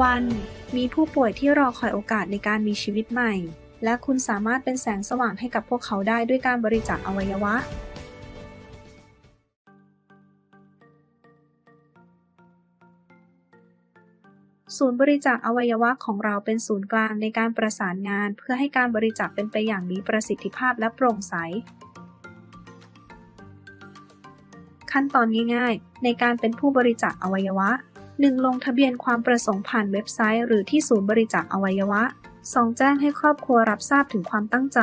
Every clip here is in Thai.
วันมีผู้ป่วยที่รอคอยโอกาสในการมีชีวิตใหม่ และคุณสามารถเป็นแสงสว่างให้กับพวกเขาได้ด้วยการบริจาคอวัยวะ ศูนย์บริจาคอวัยวะของเราเป็นศูนย์กลางในการประสานงาน เพื่อให้การบริจาคเป็นไปอย่างมีประสิทธิภาพและโปร่งใส ขั้นตอนง่ายๆ ในการเป็นผู้บริจาคอวัยวะ 1. ลงทะเบียนความประสงค์ผ่านเว็บไซต์ หรือที่ศูนย์บริจาคอวัยวะ 2. แจ้งให้ครอบครัวรับทราบถึงความตั้งใจ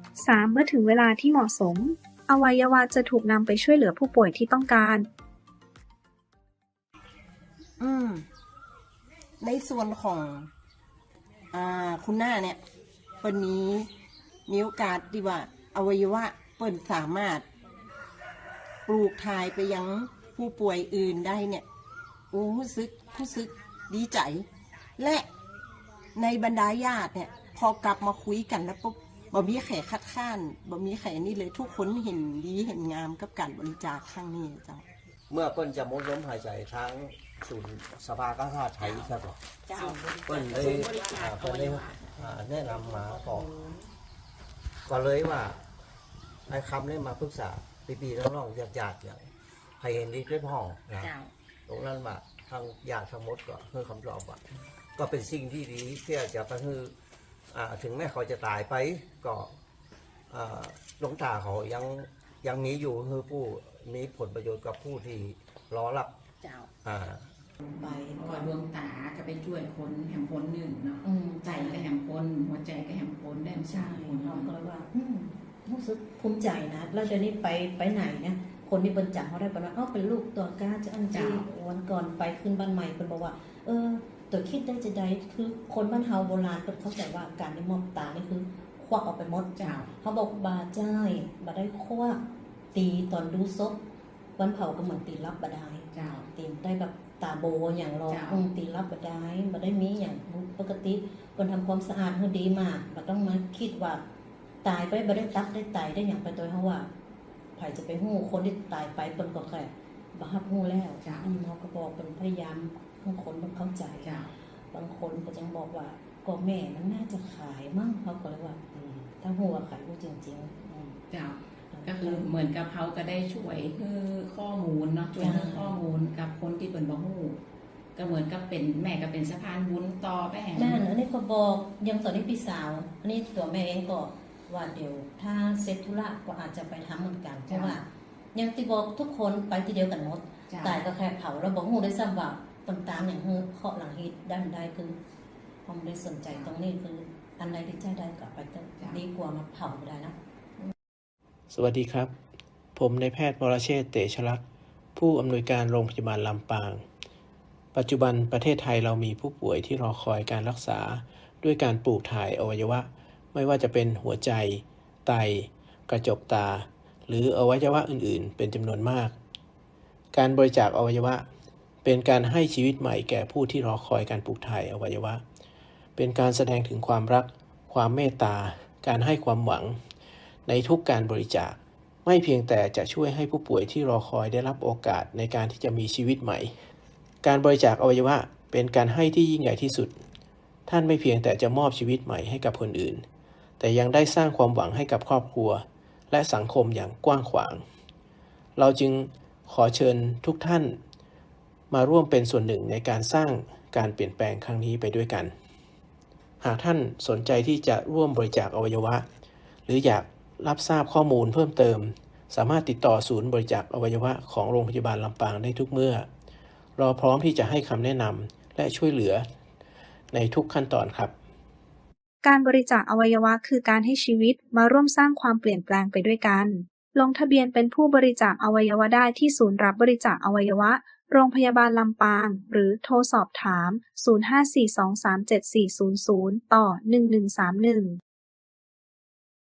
3. เมื่อถึงเวลาที่เหมาะสม อวัยวะจะถูกนำไปช่วยเหลือผู้ป่วยที่ต้องการ อืม ในส่วนของ อ่า คุณหน้าเนี่ยเปิดนี้มีโอกาสที่ว่า อวัยวะเปิดสามารถ ปลูกทายไปยังผู้ป่วยอื่นได้เนี่ย รู้สึกรู้สึกดีใจ และในบรรดาญาติเนี่ย พอกลับมาคุยกันแล้วปุ๊บบ่มีแขคัดค้านบ่มีแขนี่เลยทุกคนเห็นดีเห็นงามกับการบริจาคครั้งนี้เจ้า เมื่อเปิ้นจะหมดลมหายใจทั้งศูนย์สภากาชาติไทยใช่ปะเจ้าเปิ้นเลยอ่าเปิ้นเลยอ่าแนะนำมาบอกก็เลยว่าไอ้คำนี้มาปรึกษาปีๆน้องๆญาติๆอย่างให้เห็นดีด้วยห้องนะเจ้า ตรงนั้นว่าทางญาติทั้งหมดก็เพื่อคำตอบว่าก็เป็นสิ่งที่ดีที่จะไปคืออ่าถึงแม้เขาจะตายไปก็อ่าหลวงตาเขายังยังมีอยู่คือผู้มีผลประโยชน์กับผู้ที่รอรับเจ้าอ่าไปก่อนดวงตาก็ไปช่วยคนแหมพ้นหนึ่งเนาะอืมใจก็แหมพ้นหัวใจก็แหมพ้นได้ไม่ใช่ใช่คนเราเนาะก็เลยว่าอืมรู้สึกภูมิใจนะแล้วเดี๋ยวนี้ไปไปไหนเนี่ย คนที่บรรจักเขาได้ปะว่าเอ้าเป็นลูกตัวกล้าจะอันจีวันก่อนไปขึ้นบ้านใหม่เป็นบอกว่า เออ ตัวคิดได้จะได้คือคนบ้านเฮาโบราณเป็นเข้าใจว่าการได้มอบตานี่คือ ควักออกไปหมดเจ้าเขาบอกบาจ้ายบาได้ควักตีตอนดูศพวันเผาก็เหมือนตีรับบาได้เจ้าตีได้แบบตาโบอย่างรอจ้ะอืมตีรับบไดายบ่ได้มีอย่างปกติคนทำความสะอาดให้ดีมากบ่ต้องมาคิดว่าตายไปบ่ได้ตักได้ไตได้อย่างไปตัวเฮาว่า ไผจะไปฮู้คนที่ตายไปเพิ่นก็แค่บ่ฮับฮู้แล้วจ้ะอืมเฮาก็บอกเป็นพยายามให้คนมันเข้าใจเจ้าบางคนก็จังบอกว่าก็แม่มันน่าจะขายมั้งเขาก็เลยว่าอืมถ้าฮู้ว่าขายฮู้จริงๆอืมเจ้าก็คือเหมือนกับเขาก็ได้ช่วยคือข้อมูลเนาะช่วยให้ข้อมูลกับคนที่เป็นบ่ฮู้ก็เหมือนกับเป็นแม่ก็เป็นสะพานบุญต่อไปแห่งนั่นอันนี้ก็บอกยังตอนนี้พี่สาว อันนี้ตัวแม่เองก็ ว่าเดี๋ยวถ้าเสร็จธุระก็อาจจะไปทำเหมือนกันเพราะว่ายังติบอกทุกคนไปทีเดียวกันหมดเจ้าตายก็แค่เผาแล้วบอกหูได้ซ้ำว่าต่างๆอย่างเฮือเคาะหลังฮิตด้านใดคือความได้สนใจตรงนี้คืออันใดที่ใจได้ก็ไปเถอะดีกว่ามาเผาไม่ได้นะสวัสดีครับ ผมนายแพทย์วรเชษฐ์เตชลักษณ์ผู้อำนวยการโรงพยาบาลลำปาง ปัจจุบันประเทศไทยเรามีผู้ป่วยที่รอคอยการรักษาด้วยการปลูกถ่ายอวัยวะ ไม่ว่าจะเป็นหัวใจ ไต กระจกตา หรืออวัยวะอื่นๆ เป็นจำนวนมาก การบริจาคอวัยวะ เป็นการให้ชีวิตใหม่แก่ผู้ที่รอคอยการปลูกถ่ายอวัยวะ เป็นการแสดงถึงความรัก ความเมตตา การให้ความหวัง ในทุกการบริจาค ไม่เพียงแต่จะช่วยให้ผู้ป่วยที่รอคอยได้รับโอกาสในการที่จะมีชีวิตใหม่ การบริจาคอวัยวะเป็นการให้ที่ยิ่งใหญ่ที่สุด ท่านไม่เพียงแต่จะมอบชีวิตใหม่ให้กับคนอื่น แต่ยังได้สร้างความหวังให้กับครอบครัว และสังคมอย่างกว้างขวาง เราจึงขอเชิญทุกท่าน มาร่วมเป็นส่วนหนึ่งในการสร้างการเปลี่ยนแปลงครั้งนี้ไปด้วยกัน หากท่านสนใจที่จะร่วมบริจาคอวัยวะ หรืออยากรับทราบข้อมูลเพิ่มเติม สามารถติดต่อศูนย์บริจาคอวัยวะของโรงพยาบาลลำปางได้ทุกเมื่อรอพร้อมที่จะให้คำแนะนำและช่วยเหลือในทุกขั้นตอนครับ การบริจาคอวัยวะคือการให้ชีวิตมาร่วมสร้างความเปลี่ยนแปลงไปด้วยกัน ลงทะเบียนเป็นผู้บริจาคอวัยวะได้ที่ศูนย์รับบริจาคอวัยวะ โรงพยาบาลลำปาง หรือโทรสอบถาม 054237400 ต่อ 1131